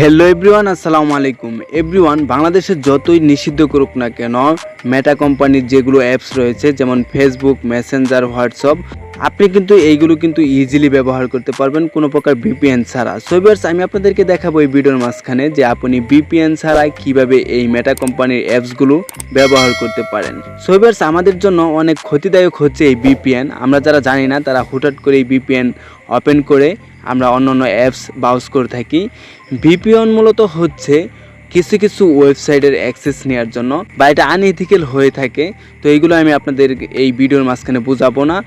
Hello everyone আসসালামু আলাইকুম। Everyone বাংলাদেশের যতই নিষিদ্ধ করুক না কেন মেটা কোম্পানির যেগুলো অ্যাপস রয়েছে, যেমন ফেসবুক মেসেঞ্জার হোয়াটসঅ্যাপ আপনি কিন্তু এইগুলো কিন্তু ইজিলি ব্যবহার করতে পারবেন, কোনো প্রকার ভিপিএন ছাড়া। সোইবার্স আমি আপনাদেরকে দেখাবো এই ভিডিওর মাঝখানে যে আপনি ভিপিএন ছাড়া কীভাবে এই মেটা কোম্পানির অ্যাপসগুলো ব্যবহার করতে পারেন। সোইবার্স আমাদের জন্য অনেক ক্ষতিদায়ক হচ্ছে এই ভিপিএন আমরা যারা জানি না, তারা হুটহাট করে এই ভিপিএন ওপেন করে আমরা অন্য অন্য অ্যাপস ব্রাউজ করে থাকি। ভিপিএন মূলত হচ্ছে কিছু কিছু ওয়েবসাইটের অ্যাক্সেস নেওয়ার জন্য, বা এটা আনইথিক্যাল হয়ে থাকে। তো এইগুলো আমি আপনাদের এই ভিডিওর মাঝখানে বোঝাবো না।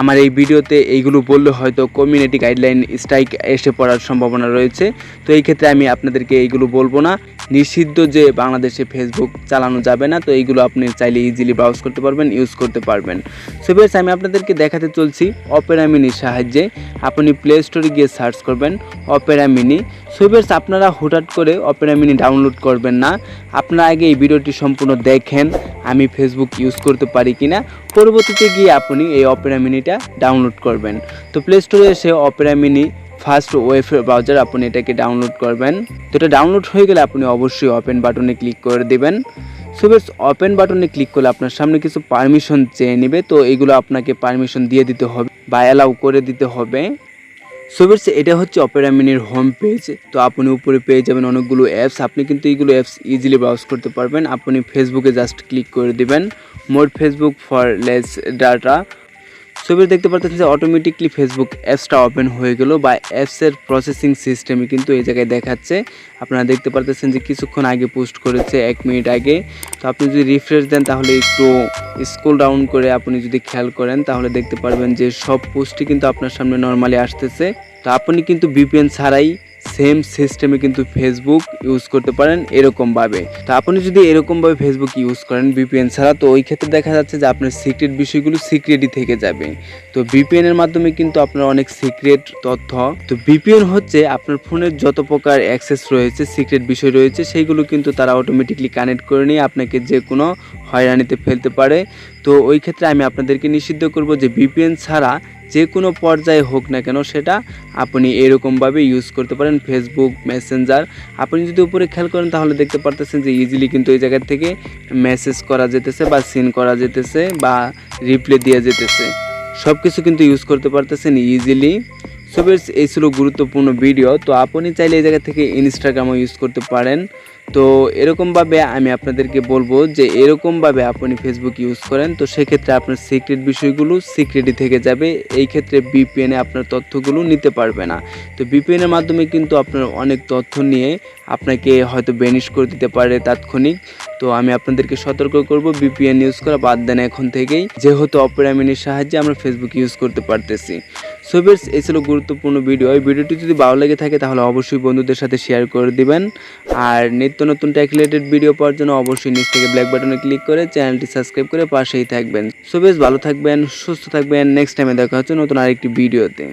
আমার এই ভিডিওতে এইগুলো বললে হয়তো কমিউনিটি গাইডলাইন স্ট্রাইক এসে পড়ার সম্ভাবনা রয়েছে। তো এই ক্ষেত্রে আমি আপনাদেরকে এইগুলো বলব না। নিষিদ্ধ যে বাংলাদেশে ফেসবুক চালানো যাবে না, তো এইগুলো আপনি চাইলে ইজিলি ব্রাউজ করতে পারবেন ইউজ করতে পারবেন। সো বেশ, আমি আপনাদেরকে দেখাতে চলছি অপেরা মিনির সাহায্যে। আপনি প্লে স্টোরে গিয়ে সার্চ করবেন অপেরা মিনি সো বেশ, আপনারা হুটহাট করে অপেরা মিনি ডাউনলোড করবেন না। আপনারা আগে এই ভিডিওটি সম্পূর্ণ দেখেন, আমি ফেসবুক ইউজ করতে পারি কিনা। পরবর্তীতে গিয়ে আপনি এই অপেরা মিনিটা ডাউনলোড করবেন। তো প্লে স্টোরে এসে Opera Mini first web browser আপনি এটাকে ডাউনলোড করবেন। তো এটা ডাউনলোড হয়ে গেলে আপনি অবশ্যই ওপেন বাটনে ক্লিক করে দেবেন। সো বেশ ওপেন বাটনে ক্লিক করলে আপনার সামনে কিছু পারমিশন চেয়ে নেবে। তো এগুলো আপনাকে পারমিশন দিয়ে দিতে হবে, বা অ্যালাউ করে দিতে হবে। সো বেশ, এটা হচ্ছে অপেরা মিনির হোম পেজ তো আপনি উপরে পেয়ে যাবেন অনেকগুলো অ্যাপস আপনি কিন্তু এইগুলো অ্যাপস ইজিলি ব্রাউজ করতে পারবেন। আপনি ফেসবুকে জাস্ট ক্লিক করে দিবেন। More Facebook for less data ছবি দেখতে পাচ্ছেন যে অটোমেটিকলি ফেসবুক অ্যাপসটা ওপেন হয়ে গেল বা অ্যাপসের প্রসেসিং সিস্টেমে কিন্তু এই জায়গায় দেখাচ্ছে। আপনারা দেখতে পারতেছেন যে কিছুক্ষণ আগে পোস্ট করেছে, এক মিনিট আগে। তো আপনি যদি রিফ্রেশ দেন তাহলে একটু স্কুল ডাউন করে আপনি যদি খেয়াল করেন, তাহলে দেখতে পারবেন যে সব পোস্টই কিন্তু আপনার সামনে নর্মালি আসতেছে। তো আপনি কিন্তু বিপিএন ছাড়াই সেম সিস্টেমে কিন্তু ফেসবুক ইউজ করতে পারেন এরকমভাবে। তো আপনি যদি এরকমভাবে ফেসবুক ইউজ করেন ভিপিএন ছাড়া, তো ওই ক্ষেত্রে দেখা যাচ্ছে যে আপনার সিক্রেট বিষয়গুলো সিক্রেটই থেকে যাবে। তো ভিপিএন এর মাধ্যমে কিন্তু আপনার অনেক সিক্রেট তথ্য। তো ভিপিএন হচ্ছে আপনার ফোনের যত প্রকার অ্যাক্সেস রয়েছে সিক্রেট বিষয় রয়েছে, সেইগুলো কিন্তু তারা অটোমেটিকলি কানেক্ট করে নিয়ে আপনাকে যে কোনো হয়রানিতে ফেলতে পারে। তো ওই ক্ষেত্রে আমি আপনাদেরকে নিষিদ্ধ করব যে ভিপিএন ছাড়া যে কোনো পর্যায়ে হোক না কেন সেটা আপনি এরকমভাবে ইউজ করতে পারেন। ফেসবুক মেসেঞ্জার আপনি যদি উপরে খেয়াল করেন তাহলে দেখতে পারতেছেন যে ইজিলি কিন্তু এই জায়গা থেকে মেসেজ করা যেতেছে বা সিন করা যেতেছে বা রিপ্লে দেওয়া যেতেছে। সব কিছু কিন্তু ইউজ করতে পারতেছেন ইজিলি সবের এই ছিল গুরুত্বপূর্ণ ভিডিও তো আপনি চাইলে এই জায়গা থেকে ইনস্টাগ্রামও ইউজ করতে পারেন। তো এরকমভাবে আমি আপনাদেরকে বলব যে এরকমভাবে আপনি ফেসবুক ইউজ করেন, তো সেক্ষেত্রে আপনার সিক্রেট বিষয়গুলো সিক্রেটই থেকে যাবে। এই ক্ষেত্রে বিপিএনে আপনার তথ্যগুলো নিতে পারবে না। তো বিপিএনের মাধ্যমে কিন্তু আপনার অনেক তথ্য নিয়ে আপনাকে হয়তো বেনিশ করে দিতে পারে তাৎক্ষণিক। তো আমি আপনাদেরকে সতর্ক করব বিপিএন ইউজ করা বাদ দেন এখন থেকেই। যেহেতু অপেরামিনের সাহায্যে আমরা ফেসবুক ইউজ করতে পারতেছি। সো ফ্রেন্ডস এই ছিল গুরুত্বপূর্ণ ভিডিও এই ভিডিওটি যদি ভালো লেগে থাকে, তাহলে অবশ্যই বন্ধুদের সাথে শেয়ার করে দিবেন। আর নিত্য নতুন ট্যাক রিলেটেড ভিডিও পাওয়ার জন্য অবশ্যই নিচ থেকে ব্ল্যাক বাটনে ক্লিক করে চ্যানেলটি সাবস্ক্রাইব করে পাশেই থাকবেন। সো বেশ ভালো থাকবেন, সুস্থ থাকবেন। নেক্সট টাইমে দেখা হচ্ছে নতুন আরেকটি ভিডিওতে